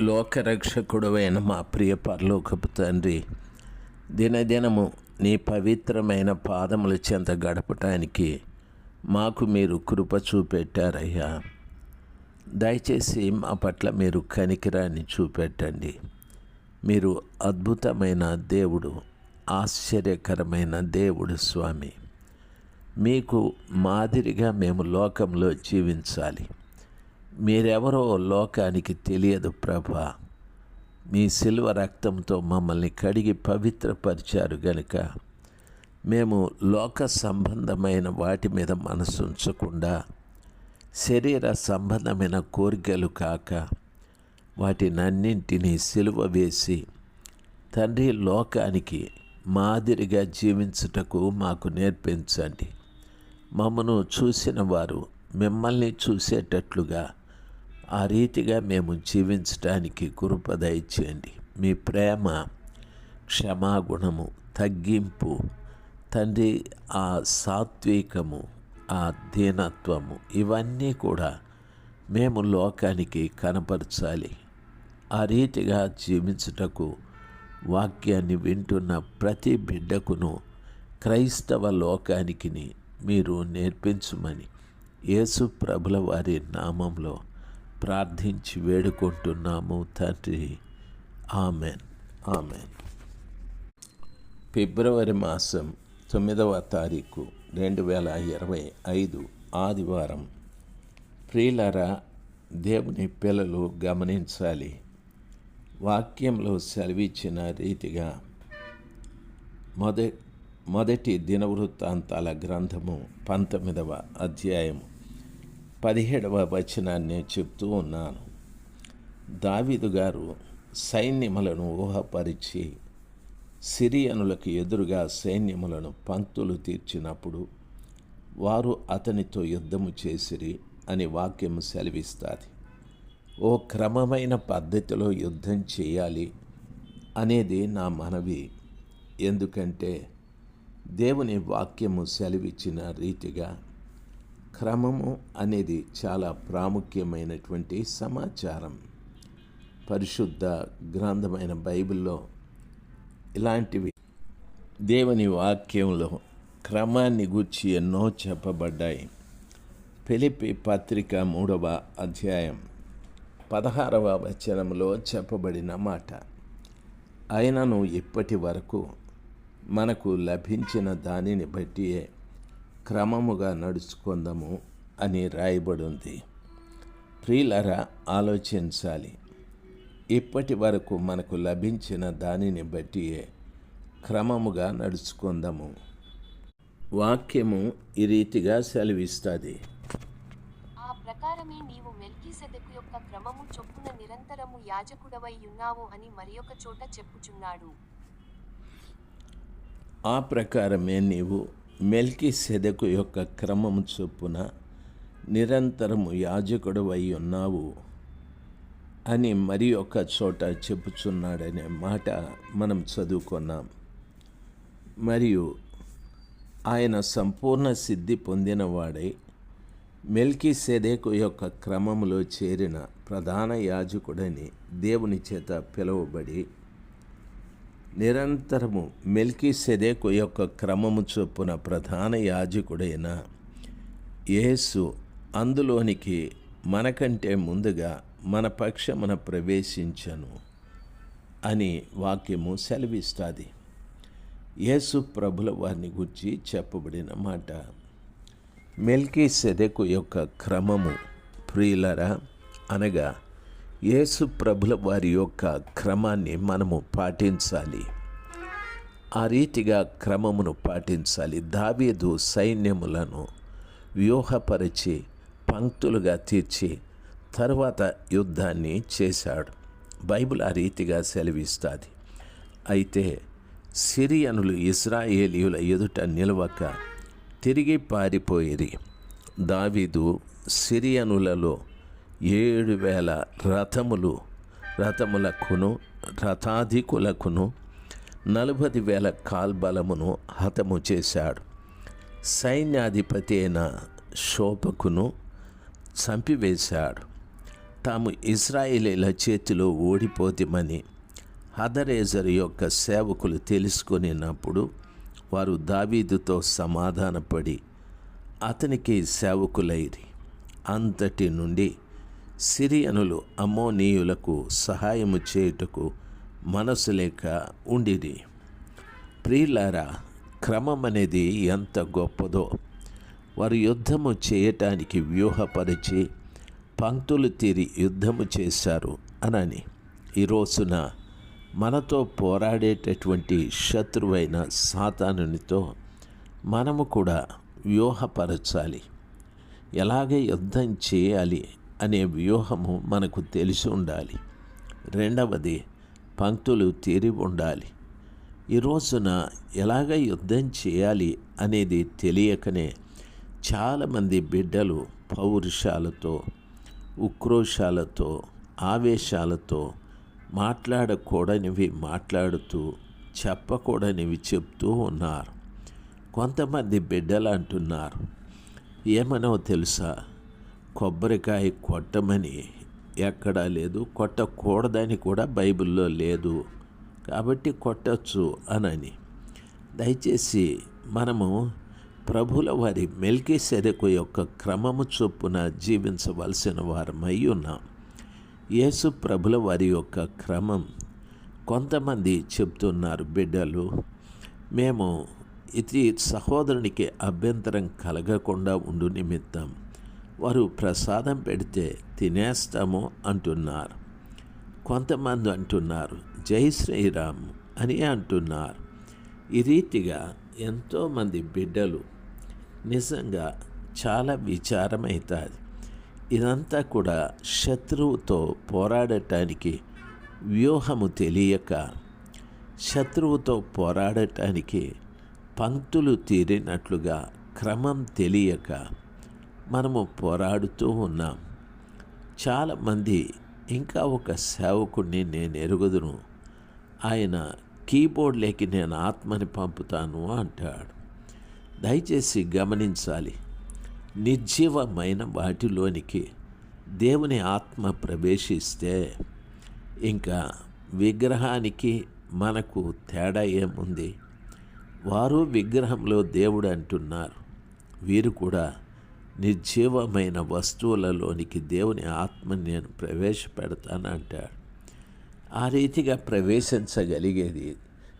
లోకరక్షకుడవైన మా ప్రియ పరలోకపు తండ్రి దినదినము నీ పవిత్రమైన పాదముల చెంత గడపటానికి మాకు మీరు కృప చూపెట్టారయ్యా. దయచేసి మా పట్ల మీరు కనికిరాన్ని చూపెట్టండి. మీరు అద్భుతమైన దేవుడు ఆశ్చర్యకరమైన దేవుడు స్వామి. మీకు మాదిరిగా మేము లోకంలో జీవించాలి. మీరెవరో లోకానికి తెలియదు ప్రభా. మీ శిల్వ రక్తంతో మమ్మల్ని కడిగి పవిత్రపరిచారు గనుక మేము లోక సంబంధమైన వాటి మీద మనసు ఉంచకుండా శరీర సంబంధమైన కోరికలు కాక వాటినన్నింటినీ సిలువ వేసి తండ్రి లోకానికి మాదిరిగా జీవించుటకు మాకు నేర్పించండి. మమ్మను చూసిన వారు మిమ్మల్ని చూసేటట్లుగా ఆ రీతిగా మేము జీవించడానికి కృప దయచేయండి మీ ప్రేమ క్షమాగుణము తగ్గింపు తండ్రి ఆ సాత్వికము ఆ దీనత్వము ఇవన్నీ కూడా మేము లోకానికి కనపరచాలి. ఆ రీతిగా జీవించుటకు వాక్యాన్ని వింటున్న ప్రతి బిడ్డకును క్రైస్తవ లోకానికి మీరు నేర్పించమని యేసు ప్రభుల వారి నామంలో ప్రార్థించి వేడుకుంటున్నాము తండ్రి. ఆమెన్. ఆమెన్. ఫిబ్రవరి మాసం తొమ్మిదవ తారీఖు రెండు వేల ఇరవై ఐదు ఆదివారం. ప్రియులరా దేవుని పిల్లలు గమనించాలి. వాక్యంలో సెలవిచ్చిన రీతిగా మొద మొదటి దినవృత్తాంతాల గ్రంథము పంతొమ్మిదవ అధ్యాయము పదిహేడవ వచనాన్ని చెప్తూ ఉన్నాను. దావీదు గారు సైన్యములను ఊహపరిచి సిరియనులకు ఎదురుగా సైన్యములను పంక్తులు తీర్చినప్పుడు వారు అతనితో యుద్ధము చేసిరి అని వాక్యం సెలవిస్తుంది. ఓ క్రమమైన పద్ధతిలో యుద్ధం చేయాలి అనేది నా మనవి. ఎందుకంటే దేవుని వాక్యము సెలవిచ్చిన రీతిగా క్రమము అనేది చాలా ప్రాముఖ్యమైనటువంటి సమాచారం. పరిశుద్ధ గ్రంథమైన బైబిల్లో ఇలాంటివి దేవుని వాక్యంలో క్రమాన్ని గుర్చి ఎన్నో చెప్పబడ్డాయి. పిలిపి పత్రిక మూడవ అధ్యాయం పదహారవ వచనంలో చెప్పబడిన మాట. అయినను ఇప్పటి వరకు మనకు లభించిన దానిని బట్టియే క్రమముగా నడుచుకుందాము అని రాయబడి ఉంది ప్రియులరా ఆలోచించాలి. ఇప్పటి వరకు మనకు లభించిన దానిని బట్టియే క్రమముగా నడుచుకుందాము. వాక్యము ఈ రీతిగా సెలవిస్తుంది. ఆ ప్రకారమే నీవు మెల్కీసెదెకు యొక్క క్రమము చొప్పున నిరంతరము యాజకుడవై ఉన్నావు అని మరియొక చోట చెప్పుచున్నాడు. ఆ ప్రకారమే నీవు మెల్కి సెదకు యొక్క క్రమము చొప్పున నిరంతరము యాజకుడు అయి ఉన్నావు అని మరి ఒక చోట చెప్పుచున్నాడనే మాట మనం చదువుకున్నాం. మరియు ఆయన సంపూర్ణ సిద్ధి పొందినవాడై మెల్కి సెదేకు యొక్క క్రమములో చేరిన ప్రధాన యాజకుడని దేవుని చేత పిలువబడి నిరంతరము మెల్కీ సెదేకు యొక్క క్రమము చొప్పున ప్రధాన యాజకుడైన యేసు అందులోనికి మనకంటే ముందుగా మన పక్షమున ప్రవేశించను అని వాక్యము సెలవిస్తుంది. యేసు ప్రభుల వారిని గురించి చెప్పబడిన మాట మెల్కీ సెదెకు యొక్క క్రమము ప్రియులరా అనగా యేసు ప్రభుల వారి యొక్క క్రమాన్ని మనము పాటించాలి. ఆ రీతిగా క్రమమును పాటించాలి. దావీదు సైన్యములను వ్యూహపరిచి పంక్తులుగా తీర్చి తర్వాత యుద్ధాన్ని చేశాడు. బైబిల్ ఆ రీతిగా సెలవిస్తుంది. అయితే సిరియనులు ఇస్రాయేలీయుల ఎదుట నిలవక తిరిగి పారిపోయిరి. దావీదు సిరియనులలో ఏడు వేల రథములు రథములకును రథాధికులకును నలభై వేల కాల్బలమును హతము చేశాడు. సైన్యాధిపతి అయిన శోభకును చంపివేశాడు. తాము ఇస్రాయిలీల చేతిలో ఓడిపోతామని హదరేజర్ యొక్క సేవకులు తెలుసుకునినప్పుడు వారు దావీదుతో సమాధానపడి అతనికి సేవకులైరి అంతటి నుండి సిరియనులు అమోనీయులకు సహాయము చేయుటకు మనసు లేక ఉండేది ప్రియులారా క్రమం అనేది ఎంత గొప్పదో. వారు యుద్ధము చేయటానికి వ్యూహపరిచి పంక్తులు తీరి యుద్ధము చేశారు అనని. ఈ రోజున మనతో పోరాడేటటువంటి శత్రువైన సాతానునితో మనము కూడా వ్యూహపరచాలి. ఎలాగే యుద్ధం చేయాలి అనే వ్యూహము మనకు తెలిసి ఉండాలి. రెండవది పంక్తులు తీరి ఉండాలి. ఈ రోజున ఎలాగ యుద్ధం చేయాలి అనేది తెలియకనే చాలామంది బిడ్డలు పౌరుషాలతో ఉక్రోషాలతో ఆవేశాలతో మాట్లాడకూడనివి మాట్లాడుతూ చెప్పకూడనివి చెప్తూ ఉన్నారు. కొంతమంది బిడ్డలు అంటున్నారు ఏమనో తెలుసా? కొబ్బరికాయ కొట్టమని ఎక్కడా లేదు కొట్టకూడదని కూడా బైబిల్లో లేదు. కాబట్టి కొట్టచ్చు అనని. దయచేసి మనము ప్రభుల వారి మెల్కీ సెదకు యొక్క క్రమము చొప్పున జీవించవలసిన వారమై ఉన్నాం. యేసు ప్రభుల వారి యొక్క క్రమం కొంతమంది చెప్తున్నారు బిడ్డలు మేము ఇది సహోదరునికి అభ్యంతరం కలగకుండా ఉండు నిమిత్తం. వారు ప్రసాదం పెడితే తినేస్తాము అంటున్నారు. కొంతమంది అంటున్నారు జై శ్రీరామ్ అని అంటున్నారు. ఈ రీతిగా ఎంతోమంది బిడ్డలు నిజంగా చాలా విచారమవుతుంది ఇదంతా కూడా శత్రువుతో పోరాడటానికి వ్యూహము తెలియక శత్రువుతో పోరాడటానికి పంక్తులు తీరినట్లుగా క్రమం తెలియక మనము పోరాడుతూ ఉన్నాం. చాలామంది ఇంకా ఒక సేవకుడిని నేను ఎరుగుదును. ఆయన కీబోర్డ్లోకి నేను ఆత్మని పంపుతాను అంటాడు. దయచేసి గమనించాలి. నిర్జీవమైన వాటిలోనికి దేవుని ఆత్మ ప్రవేశిస్తే ఇంకా విగ్రహానికి మనకు తేడా ఏముంది? వారు విగ్రహంలో దేవుడు అంటున్నారు. వీరు కూడా నిర్జీవమైన వస్తువులలోనికి దేవుని ఆత్మని నేను ప్రవేశపెడతానంటాడు ఆ రీతిగా ప్రవేశించగలిగేది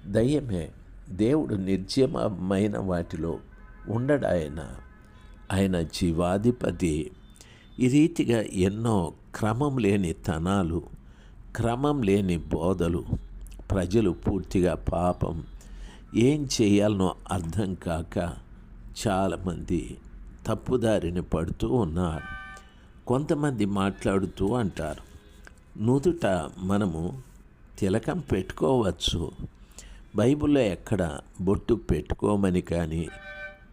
దయ్యమే. దేవుడు నిర్జీవమైన వాటిలో ఉండడాయన ఆయన జీవాధిపతి. ఈ రీతిగా ఎన్నో క్రమం లేని తనాలు క్రమం లేని బోధలు ప్రజలు పూర్తిగా పాపం. ఏం చేయాలనో అర్థం కాక చాలామంది తప్పుదారిని పడుతూ ఉన్నారు. కొంతమంది మాట్లాడుతూ అంటారు నుదుట మనము తిలకం పెట్టుకోవచ్చు. బైబిల్లో ఎక్కడ బొట్టు పెట్టుకోమని కానీ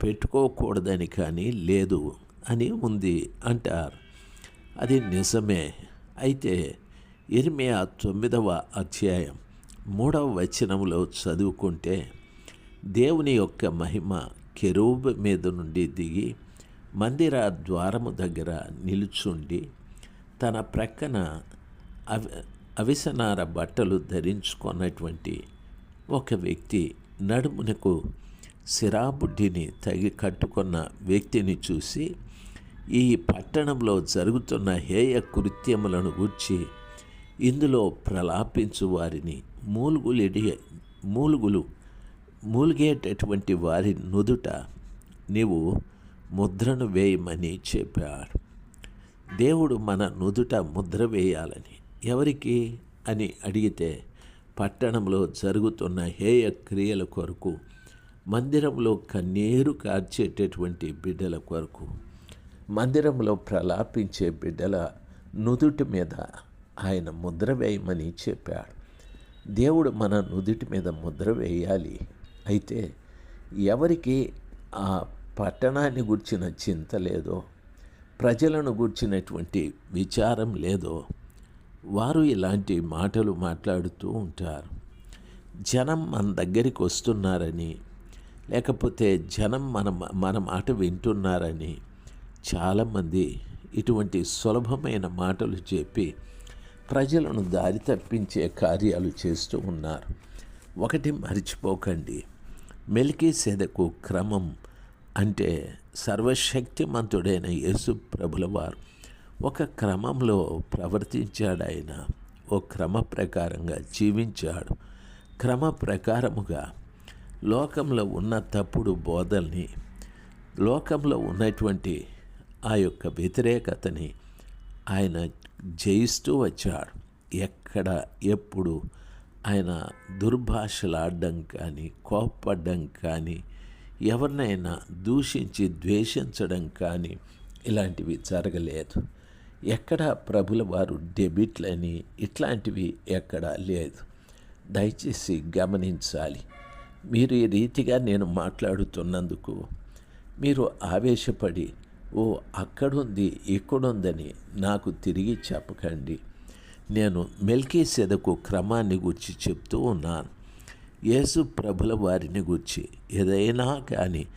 పెట్టుకోకూడదని కానీ లేదు అని ఉంది అంటారు. అది నిజమే. అయితే ఇరిమియా తొమ్మిదవ అధ్యాయం మూడవ వచనంలో చదువుకుంటే దేవుని యొక్క మహిమ కెరూబ్ మీద నుండి దిగి మందిర ద్వారము దగ్గర నిలుచుండి తన ప్రక్కన అవి అవిసనార బట్టలు ధరించుకున్నటువంటి ఒక వ్యక్తి నడుమునకు సిరాబుడ్డిని తగి కట్టుకున్న వ్యక్తిని చూసి ఈ పట్టణంలో జరుగుతున్న హేయ కృత్యములను గూర్చి ఇందులో ప్రలాపించు వారిని మూలుగులిడి మూలుగులు మూలిగేటటువంటి వారి నుదుట నీవు ముద్రను వేయమని చెప్పాడు. దేవుడు మన నుదుట ముద్ర వేయాలని ఎవరికి? అని అడిగితే పట్టణంలో జరుగుతున్న హేయ క్రియల కొరకు మందిరంలో కన్నీరు కార్చేటటువంటి బిడ్డల కొరకు మందిరంలో ప్రలాపించే బిడ్డల నుదుటి మీద ఆయన ముద్ర వేయమని చెప్పాడు. దేవుడు మన నుదుటి మీద ముద్ర వేయాలి. అయితే ఎవరికి? ఆ పట్టణాన్ని గుర్చిన చింత లేదో ప్రజలను గుర్చినటువంటి విచారం లేదో వారు ఇలాంటి మాటలు మాట్లాడుతూ ఉంటారు. జనం మన దగ్గరికి వస్తున్నారని లేకపోతే జనం మన మన మాట వింటున్నారని చాలామంది ఇటువంటి సులభమైన మాటలు చెప్పి ప్రజలను దారి తప్పించే కార్యాలు చేస్తూ ఉన్నారు. ఒకటి మర్చిపోకండి. మెలికి సెదకు క్రమం అంటే సర్వశక్తిమంతుడైన యేసు ప్రభుల వారు ఒక క్రమంలో ప్రవర్తించాడు ఆయన ఓ క్రమ ప్రకారంగా జీవించాడు. క్రమ ప్రకారముగా లోకంలో ఉన్న తప్పుడు బోధల్ని లోకంలో ఉన్నటువంటి ఆ యొక్క వ్యతిరేకతని ఆయన జయిస్తూ వచ్చాడు. ఎక్కడ ఎప్పుడు ఆయన దుర్భాషలాడడం కానీ కోప్పడ్డం కానీ ఎవరినైనా దూషించి ద్వేషించడం కానీ ఇలాంటివి జరగలేదు. ఎక్కడ ప్రభుల వారు డెబిట్లని ఇట్లాంటివి ఎక్కడా లేదు. దయచేసి గమనించాలి. మీరు ఈ రీతిగా నేను మాట్లాడుతున్నందుకు మీరు ఆవేశపడి ఓ అక్కడుంది ఇక్కడుందని నాకు తిరిగి చెప్పకండి. నేను మెల్కీ సెదకు క్రమాన్ని గురించి చెప్తూ ఉన్నాను. యేసు ప్రభుల వారిని గుర్చి ఏదైనా కానీ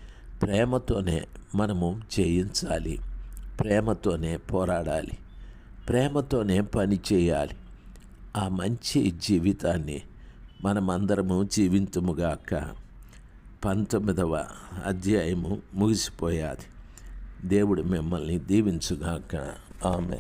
ప్రేమతోనే మనము చేయించాలి ప్రేమతోనే పోరాడాలి. ప్రేమతోనే పని చేయాలి. ఆ మంచి జీవితాన్ని మనమందరము జీవింతుముగాక పంతొమ్మిదవ అధ్యాయము ముగిసిపోయాది. దేవుడు మిమ్మల్ని దీవించుగాక. ఆమె